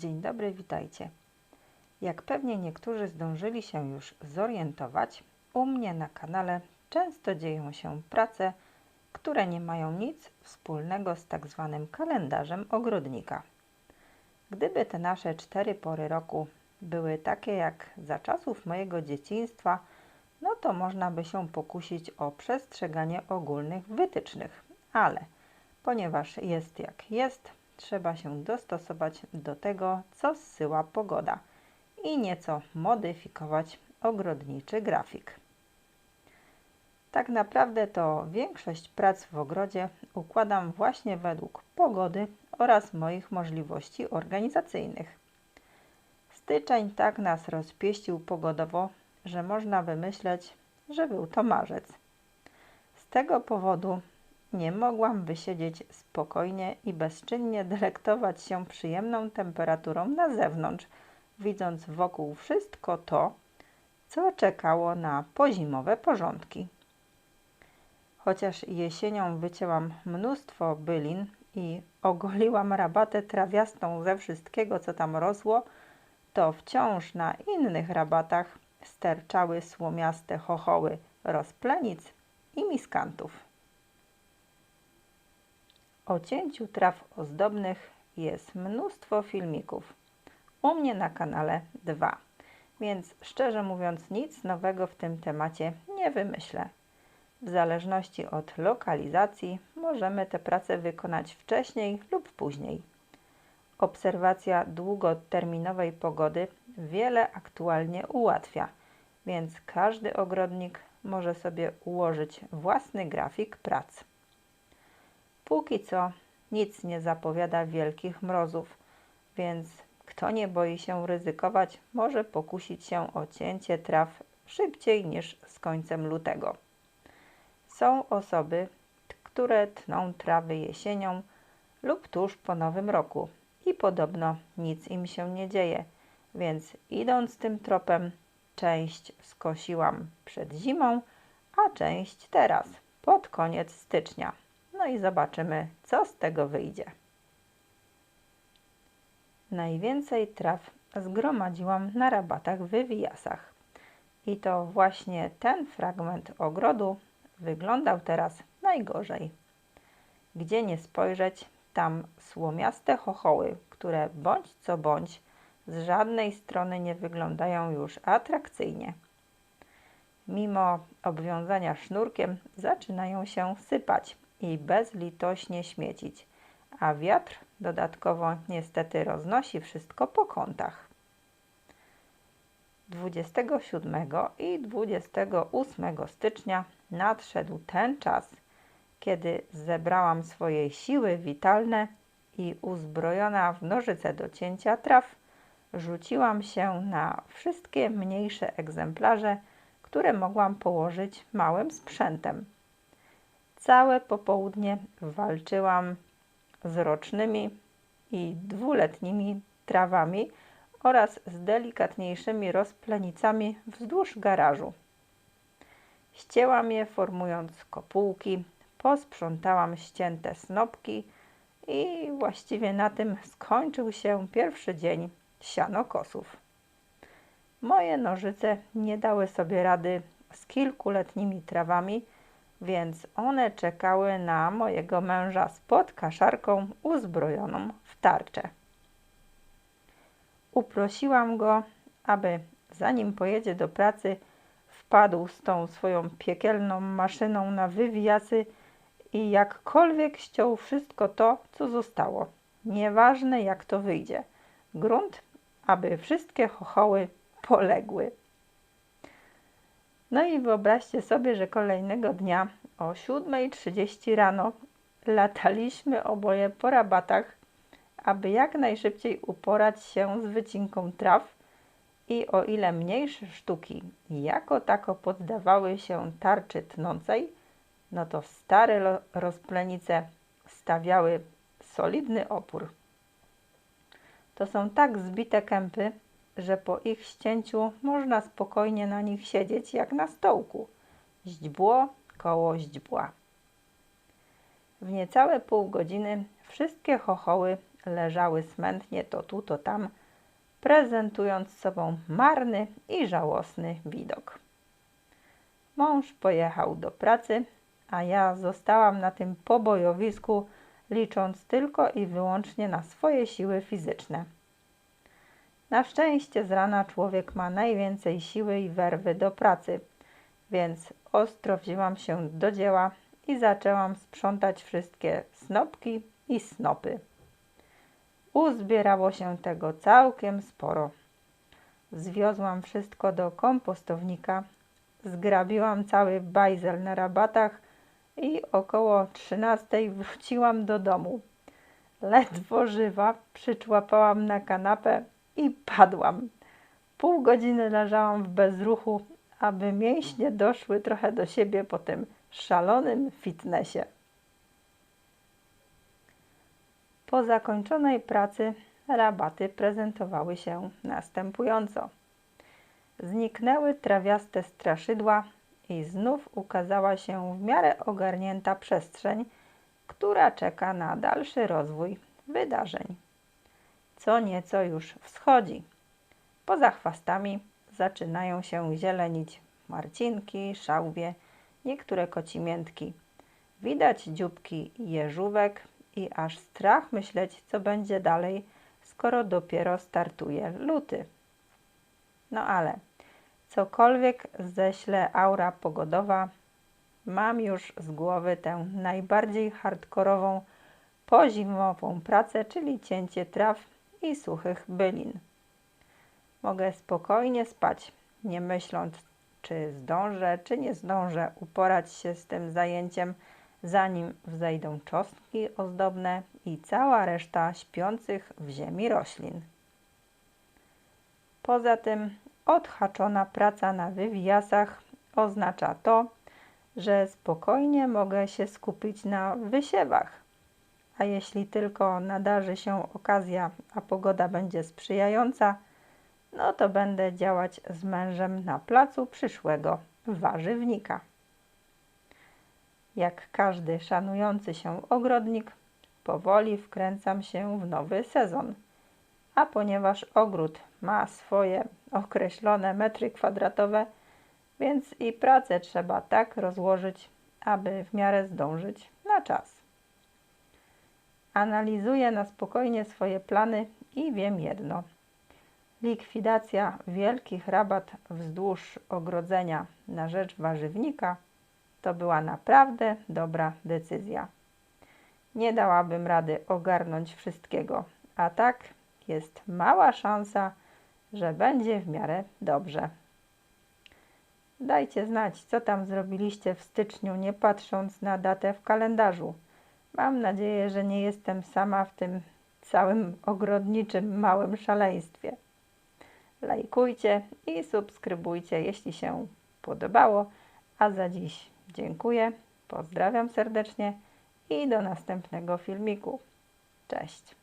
Dzień dobry, witajcie. Jak pewnie niektórzy zdążyli się już zorientować, u mnie na kanale często dzieją się prace, które nie mają nic wspólnego z tak zwanym kalendarzem ogrodnika. Gdyby te nasze cztery pory roku były takie jak za czasów mojego dzieciństwa, no to można by się pokusić o przestrzeganie ogólnych wytycznych, ale ponieważ jest jak jest, trzeba się dostosować do tego, co zsyła pogoda i nieco modyfikować ogrodniczy grafik. Tak naprawdę to większość prac w ogrodzie układam właśnie według pogody oraz moich możliwości organizacyjnych. Styczeń tak nas rozpieścił pogodowo, że można wymyśleć, że był to marzec. Z tego powodu nie mogłam wysiedzieć spokojnie i bezczynnie delektować się przyjemną temperaturą na zewnątrz, widząc wokół wszystko to, co czekało na pozimowe porządki. Chociaż jesienią wycięłam mnóstwo bylin i ogoliłam rabatę trawiastą ze wszystkiego, co tam rosło, to wciąż na innych rabatach sterczały słomiaste chochoły rozplenic i miskantów. O cięciu traw ozdobnych jest mnóstwo filmików. U mnie na kanale dwa, więc szczerze mówiąc nic nowego w tym temacie nie wymyślę. W zależności od lokalizacji możemy te prace wykonać wcześniej lub później. Obserwacja długoterminowej pogody wiele aktualnie ułatwia, więc każdy ogrodnik może sobie ułożyć własny grafik prac. Póki co nic nie zapowiada wielkich mrozów, więc kto nie boi się ryzykować, może pokusić się o cięcie traw szybciej niż z końcem lutego. Są osoby, które tną trawy jesienią lub tuż po nowym roku i podobno nic im się nie dzieje, więc idąc tym tropem, część skosiłam przed zimą, a część teraz, pod koniec stycznia. No i zobaczymy, co z tego wyjdzie. Najwięcej traw zgromadziłam na rabatach wywijasach. I to właśnie ten fragment ogrodu wyglądał teraz najgorzej. Gdzie nie spojrzeć, tam słomiaste chochoły, które bądź co bądź z żadnej strony nie wyglądają już atrakcyjnie. Mimo obwiązania sznurkiem zaczynają się sypać i bezlitośnie śmiecić, a wiatr dodatkowo niestety roznosi wszystko po kątach. 27 i 28 stycznia nadszedł ten czas, kiedy zebrałam swoje siły witalne i uzbrojona w nożyce do cięcia traw, rzuciłam się na wszystkie mniejsze egzemplarze, które mogłam położyć małym sprzętem. Całe popołudnie walczyłam z rocznymi i dwuletnimi trawami oraz z delikatniejszymi rozplenicami wzdłuż garażu. Ścięłam je formując kopułki, posprzątałam ścięte snopki i właściwie na tym skończył się pierwszy dzień sianokosów. Moje nożyce nie dały sobie rady z kilkuletnimi trawami, więc one czekały na mojego męża z podkaszarką uzbrojoną w tarczę. Uprosiłam go, aby zanim pojedzie do pracy, wpadł z tą swoją piekielną maszyną na wywiasy i jakkolwiek ściął wszystko to, co zostało. Nieważne jak to wyjdzie. Grunt, aby wszystkie chochoły poległy. No i wyobraźcie sobie, że kolejnego dnia o 7.30 rano lataliśmy oboje po rabatach, aby jak najszybciej uporać się z wycinką traw i o ile mniejsze sztuki jako tako poddawały się tarczy tnącej, no to stare rozplenice stawiały solidny opór. To są tak zbite kępy, że po ich ścięciu można spokojnie na nich siedzieć jak na stołku. Źdźbło koło źdźbła. W niecałe pół godziny wszystkie chochoły leżały smętnie to tu, to tam, prezentując sobą marny i żałosny widok. Mąż pojechał do pracy, a ja zostałam na tym pobojowisku, licząc tylko i wyłącznie na swoje siły fizyczne. Na szczęście z rana człowiek ma najwięcej siły i werwy do pracy, więc ostro wzięłam się do dzieła i zaczęłam sprzątać wszystkie snopki i snopy. Uzbierało się tego całkiem sporo. Zwiozłam wszystko do kompostownika, zgrabiłam cały bajzel na rabatach i około trzynastej wróciłam do domu. Ledwo żywa przyczłapałam na kanapę i padłam. Pół godziny leżałam w bezruchu, aby mięśnie doszły trochę do siebie po tym szalonym fitnessie. Po zakończonej pracy rabaty prezentowały się następująco. Zniknęły trawiaste straszydła i znów ukazała się w miarę ogarnięta przestrzeń, która czeka na dalszy rozwój wydarzeń. Co nieco już wschodzi. Poza chwastami zaczynają się zielenić marcinki, szałwie, niektóre kocimiętki. Widać dzióbki jeżówek i aż strach myśleć, co będzie dalej, skoro dopiero startuje luty. No ale cokolwiek ześle aura pogodowa, mam już z głowy tę najbardziej hardkorową pozimową pracę, czyli cięcie traw i suchych bylin. Mogę spokojnie spać, nie myśląc, czy zdążę, czy nie zdążę uporać się z tym zajęciem, zanim wzejdą czosnki ozdobne i cała reszta śpiących w ziemi roślin. Poza tym odhaczona praca na wywiasach oznacza to, że spokojnie mogę się skupić na wysiewach. A jeśli tylko nadarzy się okazja, a pogoda będzie sprzyjająca, no to będę działać z mężem na placu przyszłego warzywnika. Jak każdy szanujący się ogrodnik, powoli wkręcam się w nowy sezon. A ponieważ ogród ma swoje określone metry kwadratowe, więc i pracę trzeba tak rozłożyć, aby w miarę zdążyć na czas. Analizuję na spokojnie swoje plany i wiem jedno. Likwidacja wielkich rabat wzdłuż ogrodzenia na rzecz warzywnika to była naprawdę dobra decyzja. Nie dałabym rady ogarnąć wszystkiego, a tak jest mała szansa, że będzie w miarę dobrze. Dajcie znać, co tam zrobiliście w styczniu, nie patrząc na datę w kalendarzu. Mam nadzieję, że nie jestem sama w tym całym ogrodniczym małym szaleństwie. Lajkujcie i subskrybujcie, jeśli się podobało. A za dziś dziękuję, pozdrawiam serdecznie i do następnego filmiku. Cześć!